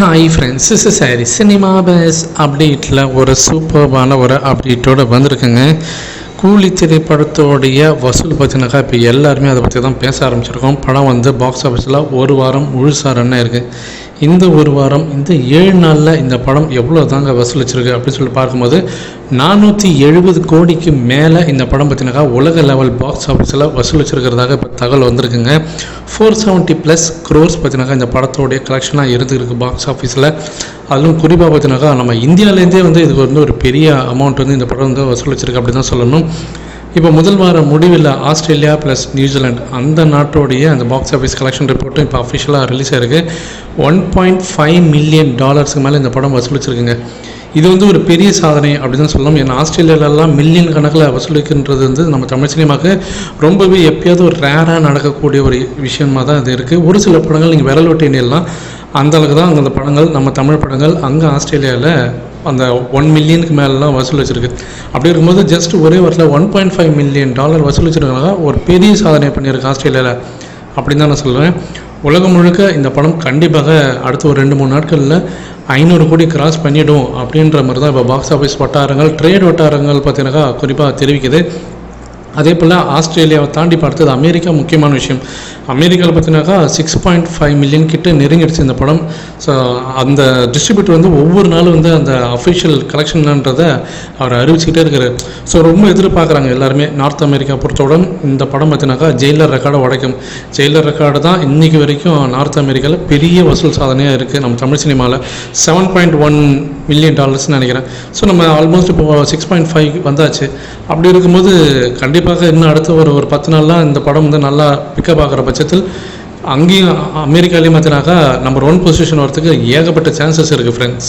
Hi friends is sorry cinema base அப்டேட்டில் ஒரு சூப்பர்பான ஒரு அப்டேட்டோடு வந்திருக்குங்க. கூலி திரைப்படத்தோடைய வசூல் பார்த்தீங்கன்னாக்கா இப்போ எல்லாருமே அதை பற்றி தான் பேச ஆரம்பிச்சிருக்கோம். படம் வந்து பாக்ஸ் ஆஃபீஸில் ஒரு வாரம் முழுசாக ரன் இருக்குது இந்த ஒரு வாரம் இந்த ஏழு நாளில் இந்த படம் எவ்வளோ தாங்க வசூலிச்சிருக்கு அப்படின்னு சொல்லி பார்க்கும்போது நானூற்றி எழுபது கோடிக்கு மேலே இந்த படம் பார்த்தீங்கன்னாக்கா உலக லெவல் பாக்ஸ் ஆஃபீஸில் வசூலிச்சிருக்கிறதாக இப்போ தகவல் வந்திருக்குங்க. ஃபோர் செவன்ட்டி ப்ளஸ் க்ரோர்ஸ் பார்த்தீங்கன்னா இந்த படத்தோடைய கலெக்ஷனாக இருந்துருக்கு பாக்ஸ் ஆஃபீஸில் அதுவும் குறிப்பாக பார்த்தீங்கன்னாக்கா நம்ம இந்தியாவிலேருந்தே வந்து இதுக்கு வந்து ஒரு பெரிய அமௌண்ட் வந்து இந்த படம் வந்து வசூலிச்சிருக்கு அப்படி தான் சொல்லணும். இப்போ முதல் வார முடிவில் ஆஸ்திரேலியா ப்ளஸ் நியூசிலாந்து அந்த நாட்டோடைய அந்த பாக்ஸ் ஆஃபீஸ் கலெக்ஷன் ரிப்போர்ட்டும் இப்போ அஃபிஷியலாக ரிலீஸ் ஆயிருக்கு. ஒன் பாயிண்ட் ஃபைவ் மில்லியன் டாலர்ஸ்க்கு மேலே இந்த படம் வசூலிச்சிருக்குங்க. இது வந்து ஒரு பெரிய சாதனை அப்படின்னு தான் சொல்லலாம் ஏன்னா ஆஸ்திரேலியாலலாம் மில்லியன் கணக்கில் வசூலிக்கின்றது வந்து நம்ம தமிழ் சினிமாவுக்கு ரொம்பவே எப்பயாவது ஒரு ரேராக நடக்கக்கூடிய ஒரு விஷயமாக தான் இது இருக்குது ஒரு சில படங்கள் நீங்கள் விரல் விட்டு எண்ணிடலாம். அந்த அளவுக்கு தான் அந்த படங்கள் நம்ம தமிழ் படங்கள் அங்கே ஆஸ்திரேலியாவில் அந்த ஒன் மில்லியனுக்கு மேலெலாம் வசூல் வச்சுருக்கு. அப்படி இருக்கும்போது ஜஸ்ட் ஒரே வாரத்தில் one point five million dollar வசூல் வச்சுருக்காங்க ஒரு பெரிய சாதனை பண்ணியிருக்கு ஆஸ்திரேலியாவில் அப்படின்னு தான் நான் சொல்லுவேன் உலகம் முழுக்க இந்த படம் கண்டிப்பாக அடுத்த ஒரு ரெண்டு மூணு நாட்களில் ஐநூறு கோடி கிராஸ் பண்ணிடும் அப்படின்ற மாதிரி தான் இப்போ பாக்ஸ் ஆஃபீஸ் வட்டாரங்கள் ட்ரேட் வட்டாரங்கள் பார்த்தீங்கன்னாக்கா குறிப்பாக தெரிவிக்குது. அதே போல் ஆஸ்திரேலியாவை தாண்டி பார்த்தது அமெரிக்கா முக்கியமான விஷயம். அமெரிக்காவில் பார்த்தீங்கன்னாக்கா சிக்ஸ் பாயிண்ட் ஃபைவ் மில்லியன் கிட்ட நெருங்கிடுச்சு இந்த படம். ஸோ அந்த டிஸ்ட்ரிபியூட்டர் வந்து ஒவ்வொரு நாளும் வந்து அந்த அஃபிஷியல் கலெக்ஷன்ன்றதை அவர் அறிவிச்சுக்கிட்டே இருக்காரு. ஸோ ரொம்ப எதிர்பார்க்குறாங்க எல்லாருமே. நார்த் அமெரிக்கா பொறுத்தவுடன் இந்த படம் பார்த்தீங்கன்னாக்கா ஜெயிலர் ரெக்கார்டை உடைக்கும். ஜெயிலர் ரெக்கார்டு தான் இன்றைக்கி வரைக்கும் நார்த் அமெரிக்காவில் பெரிய வசூல் சாதனையாக இருக்குது நம்ம தமிழ் சினிமாவில் செவன் பாயிண்ட் ஒன் மில்லியன் டாலர்ஸ்னு நினைக்கிறேன். ஸோ நம்ம ஆல்மோஸ்ட் இப்போ சிக்ஸ் பாயிண்ட் ஃபைவ் வந்தாச்சு. அப்படி இருக்கும்போது கண்டிப்பாக கண்டிப்பாக இன்னும் அடுத்த ஒரு ஒரு பத்து நாள்லாம் இந்த படம் வந்து நல்லா பிக்கப் ஆகிற பட்சத்தில் அங்கேயும் அமெரிக்காலேயும் பார்த்தினாக்கா நம்பர் ஒன் பொசிஷன் வரத்துக்கு ஏகப்பட்ட சான்சஸ் இருக்குது ஃப்ரெண்ட்ஸ்